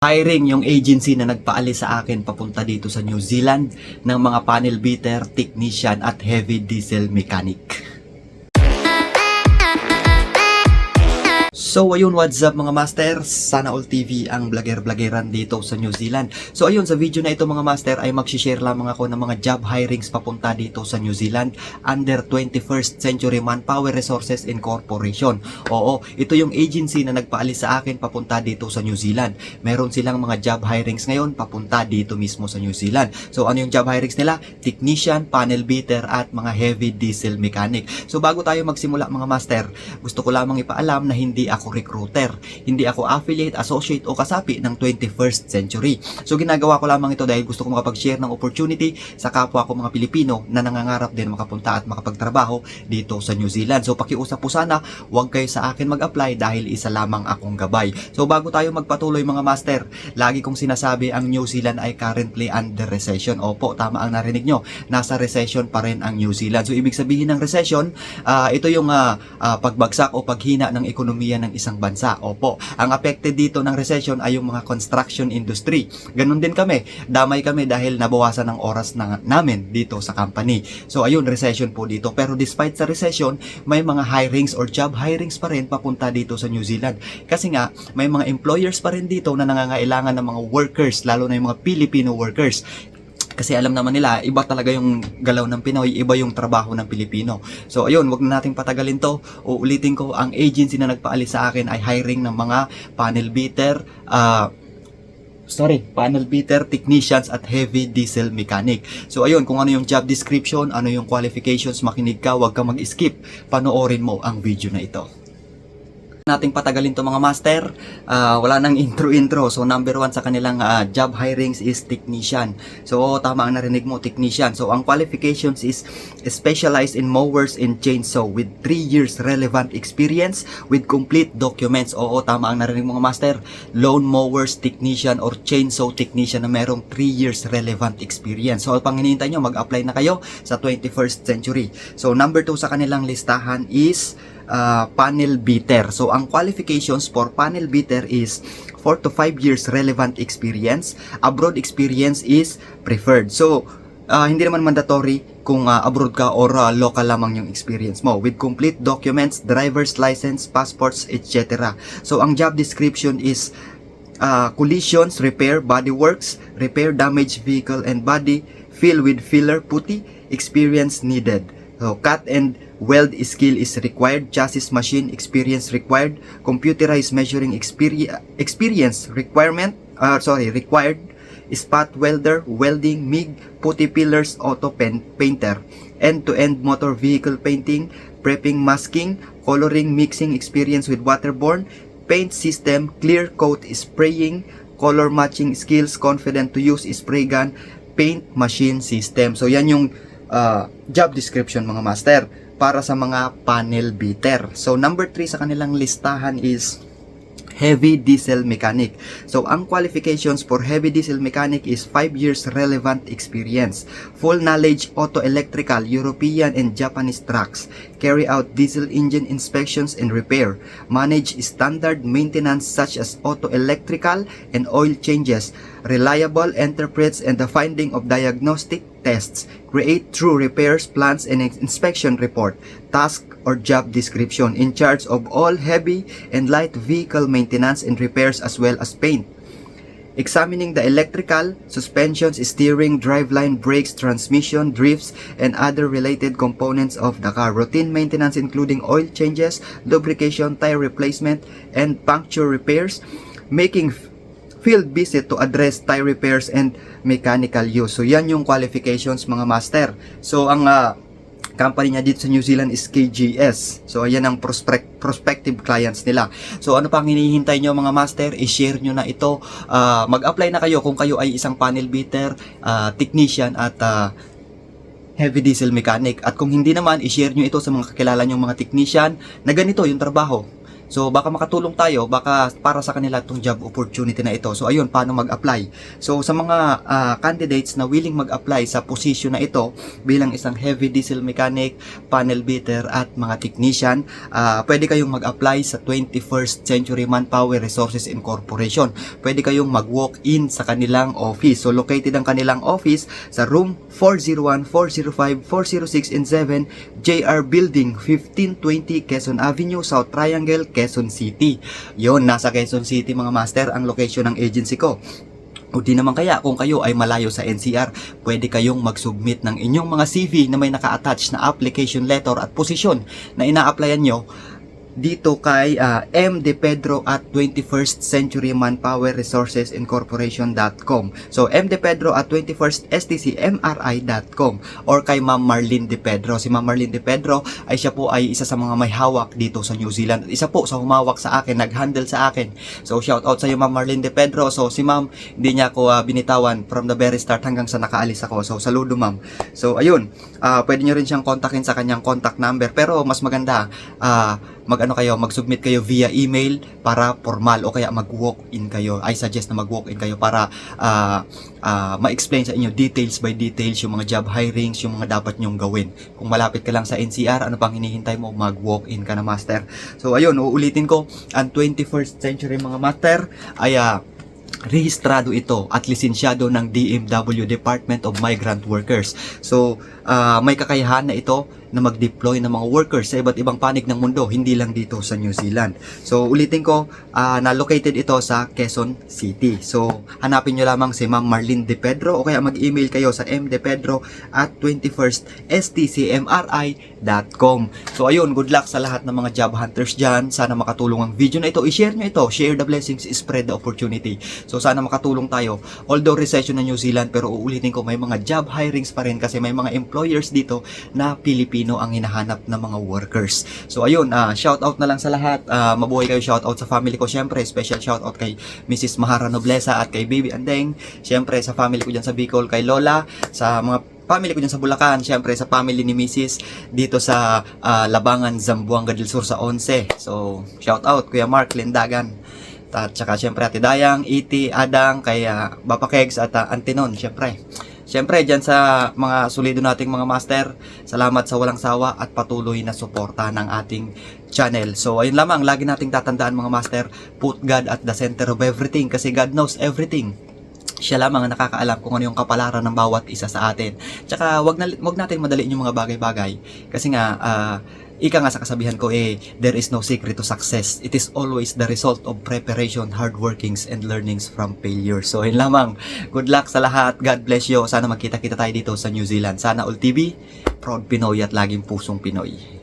hiring yung agency na nagpaalis sa akin papunta dito sa New Zealand ng mga panel beater, technician at heavy diesel mechanic. So ayun, what's up mga masters? Sana All TV ang vlogger-vloggeran dito sa New Zealand. So ayun, sa video na ito mga master ay mag-share lamang ako ng mga job hirings papunta dito sa New Zealand under 21st Century Manpower Resources Incorporation. Oo, ito yung agency na nagpaalis sa akin papunta dito sa New Zealand. Meron silang mga job hirings ngayon papunta dito mismo sa New Zealand. So ano yung job hirings nila? Technician, panel beater at mga heavy diesel mechanic. So bago tayo magsimula mga master, gusto ko lamang ipaalam na hindi ako recruiter. Hindi ako affiliate, associate o kasapi ng 21st century. So ginagawa ko lamang ito dahil gusto ko makapag-share ng opportunity sa kapwa ko mga Pilipino na nangangarap din makapunta at makapagtrabaho dito sa New Zealand. So pakiusap po sana, huwag kayo sa akin mag-apply dahil isa lamang akong gabay. So bago tayo magpatuloy mga master, lagi kong sinasabi ang New Zealand ay currently under recession. Opo, tama ang narinig nyo. Nasa recession pa rin ang New Zealand. So ibig sabihin ng recession, ah, ito yung ah, ah, pagbagsak o paghina ng ekonomiya ng isang bansa. Opo, ang affected dito ng recession ay yung mga construction industry. Ganun din kami. Damay kami dahil nabawasan ng oras na, namin dito sa company. So ayun, recession po dito. Pero despite sa recession, may mga hirings or job hirings pa rin papunta dito sa New Zealand. Kasi nga, may mga employers pa rin dito na nangangailangan ng mga workers, lalo na yung mga Filipino workers kasi alam naman nila, iba talaga yung galaw ng Pinoy, iba yung trabaho ng Pilipino. So ayun, wag na nating patagalin to. Uulitin ko, ang agency na nagpaalis sa akin ay hiring ng mga panel beater, ah, sorry, panel beater, technicians at heavy diesel mechanic. So ayun, kung ano yung job description, ano yung qualifications, makinig ka, wag ka mag-skip. Panoorin mo ang video na ito nating patagalin to mga master. Ah, wala nang intro-intro. So number one sa kanilang ah, job hirings is technician. So tama ang narinig mo, technician. So ang qualifications is specialized in mowers and chainsaw with 3 years relevant experience with complete documents. Oo, tama ang narinig mga master. Lawn mowers technician or chainsaw technician na merong 3 years relevant experience. So pang hinihintay nyo, mag-apply na kayo sa 21st century. So number 2 sa kanilang listahan is uh, panel beater. So, ang qualifications for panel beater is 4 to 5 years relevant experience. Abroad experience is preferred. So, uh, hindi naman mandatory kung uh, abroad ka or uh, local lamang yung experience mo with complete documents, driver's license, passports, etc. So, ang job description is uh, collisions, repair, body works, repair damaged vehicle and body, fill with filler, putty, experience needed. Cut and weld skill is required, chassis machine experience required, computerized measuring experi- experience requirement, uh, sorry, required, spot welder, welding, MIG, putty pillars, auto pen, painter, end-to-end motor vehicle painting, prepping, masking, coloring, mixing experience with waterborne, paint system, clear coat spraying, color matching skills, confident to use spray gun, paint machine system. So yan yung uh, job description mga master para sa mga panel beater. So number 3 sa kanilang listahan is heavy diesel mechanic. So, ang qualifications for heavy diesel mechanic is 5 years relevant experience, full knowledge auto-electrical, European and Japanese trucks, carry out diesel engine inspections and repair, manage standard maintenance such as auto-electrical and oil changes, reliable interprets and the finding of diagnostic tests, create true repairs plans and inspection report, task or job description in charge of all heavy and light vehicle maintenance and repairs as well as paint. Examining the electrical, suspensions, steering, driveline, brakes, transmission, drifts, and other related components of the car. Routine maintenance including oil changes, lubrication, tire replacement, and puncture repairs. Making field visit to address tire repairs and mechanical use. So yan yung qualifications mga master. So ang ah, company niya dito sa New Zealand is KGS. So ayan ang prospect, prospective clients nila. So ano pang hinihintay nyo mga master? I-share nyo na ito. Ah, mag-apply na kayo kung kayo ay isang panel beater, ah, technician at ah, heavy diesel mechanic. At kung hindi naman, i-share nyo ito sa mga kakilala nyong mga technician na ganito yung trabaho. So baka makatulong tayo, baka para sa kanila itong job opportunity na ito. So ayun, paano mag-apply? So sa mga ah, candidates na willing mag-apply sa position na ito bilang isang heavy diesel mechanic, panel beater at mga technician, ah, pwede kayong mag-apply sa 21st Century Manpower Resources Incorporation. Pwede kayong mag-walk-in sa kanilang office. So located ang kanilang office sa room 401, 405, 406 and 7 JR Building 1520 Quezon Avenue, South Triangle, Quezon City. Yon, nasa Quezon City mga master ang location ng agency ko. O di naman kaya kung kayo ay malayo sa NCR, pwede kayong mag-submit ng inyong mga CV na may naka-attach na application letter at posisyon na ina-applyan nyo dito kay ah, M. De Pedro at 21st Century Manpower Resources Incorporation.com. So, M. De Pedro at 21st STCMRI.com or kay Ma'am Marlene De Pedro. Si Ma'am Marlene De Pedro ay siya po ay isa sa mga may hawak dito sa New Zealand. At isa po sa humawak sa akin, nag-handle sa akin. So, shout out sa iyo Ma'am Marlene De Pedro. So, si Ma'am, hindi niya ako ah, binitawan from the very start hanggang sa nakaalis ako. So, saludo Ma'am. So, ayun, ah, pwede nyo rin siyang kontakin sa kanyang contact number. Pero, mas maganda, ah, mag-ano kayo, mag-submit kayo via email para formal o kaya mag-walk-in kayo. I suggest na mag-walk-in kayo para ah, ah, ma-explain sa inyo details by details yung mga job hirings, yung mga dapat nyong gawin. Kung malapit ka lang sa NCR, ano pang hinihintay mo? Mag-walk-in ka na master. So ayun, uulitin ko, ang 21st century mga master ay ah, rehistrado ito at lisensyado ng DMW Department of Migrant Workers. So, ah, may kakayahan na ito na mag-deploy ng mga workers sa iba't ibang panig ng mundo, hindi lang dito sa New Zealand. So, ulitin ko, ah, na located ito sa Quezon City. So, hanapin nyo lamang si Ma'am Marlene De Pedro o kaya mag-email kayo sa mdepedro at 21st stcmri.com. So, ayun, good luck sa lahat ng mga job hunters dyan. Sana makatulong ang video na ito. I-share nyo ito. Share the blessings, spread the opportunity. So, sana makatulong tayo. Although recession na New Zealand, pero uulitin ko, may mga job hirings pa rin kasi may mga employers dito na Pilipino ang hinahanap ng mga workers. So, ayun, ah, shout out na lang sa lahat. Ah, mabuhay kayo shout out sa family ko. Syempre, special shout out kay Mrs. Mahara Noblesa at kay Baby Andeng. Syempre, sa family ko dyan sa Bicol, kay Lola, sa mga family ko dyan sa Bulacan, syempre sa family ni Mrs. dito sa ah, Labangan, Zamboanga del Sur sa 11. So, shout out Kuya Mark Lindagan. At saka syempre Ate Dayang, Iti, Adang, kay ah, Bapa Kegs at ah, Antinon, syempre. Syempre, dyan sa mga solido nating mga master, salamat sa walang sawa at patuloy na suporta ng ating channel. So, ayun lamang, lagi nating tatandaan mga master, put God at the center of everything kasi God knows everything siya lamang ang nakakaalam kung ano yung kapalaran ng bawat isa sa atin. Tsaka wag na wag natin madaliin yung mga bagay-bagay kasi nga ah, ika nga sa kasabihan ko eh there is no secret to success. It is always the result of preparation, hard workings and learnings from failure. So yun lamang. Good luck sa lahat. God bless you. Sana magkita-kita tayo dito sa New Zealand. Sana all TV, proud Pinoy at laging pusong Pinoy.